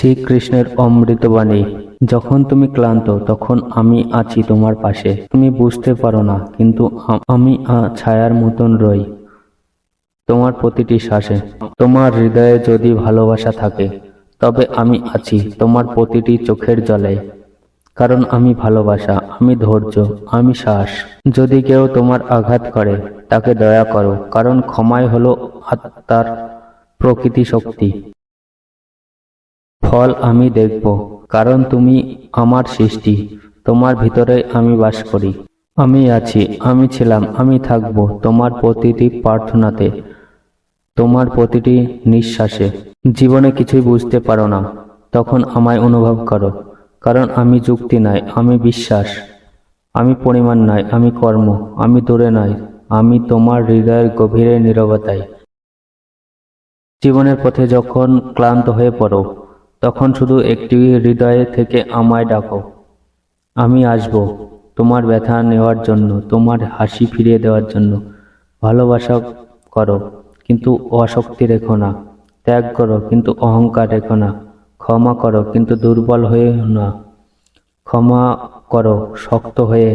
শ্রীকৃষ্ণের অমৃতবাণী যখন তুমি ক্লান্ত, তখন আমি আছি তোমার পাশে। তুমি বুঝতে পারো না, কিন্তু আমি ছায়ার মতন রই। তোমার প্রতিটি শ্বাসে। তোমার হৃদয়ে যদি ভালোবাসা থাকে, তবে আমি আছি তোমার প্রতিটি চোখের জলে। কারণ আমি ভালোবাসা, আমি ধৈর্য, আমি শ্বাস। যদি কেউ তোমার আঘাত করে, তাকে দয়া করো, কারণ ক্ষমাই হলো আত্মার প্রকৃতি শক্তি। ফল আমি দেখব, কারণ তুমি আমার সৃষ্টি, তোমার ভিতরে আমি বাস করি। আমি আছি, আমি ছিলাম, আমি থাকব তোমার প্রতিটি প্রার্থনাতে, তোমার প্রতিটি নিঃশ্বাসে। জীবনে কিছুই বুঝতে পারো না, তখন আমায় অনুভব করো, কারণ আমি যুক্তি নাই, আমি বিশ্বাস। আমি পরিমাণ নাই, আমি কর্ম, আমি দূরে নাই, আমি তোমার হৃদয়ের গভীরে নীরবতায়। জীবনের পথে যখন ক্লান্ত হয়ে পড়ো তখন শুধু একটি হৃদয়ে থেকে আমায় ডাকো। আমি আসব তোমার ব্যথা নেওয়ার জন্য, তোমার হাসি ফিরিয়ে দেওয়ার জন্য। ভালোবাসা করো, কিন্তু অশক্তি রেখো না। ত্যাগ করো, কিন্তু অহংকার রেখো না। ক্ষমা করো, কিন্তু দুর্বল হয়ে না। ক্ষমা করো, শক্ত হয়ে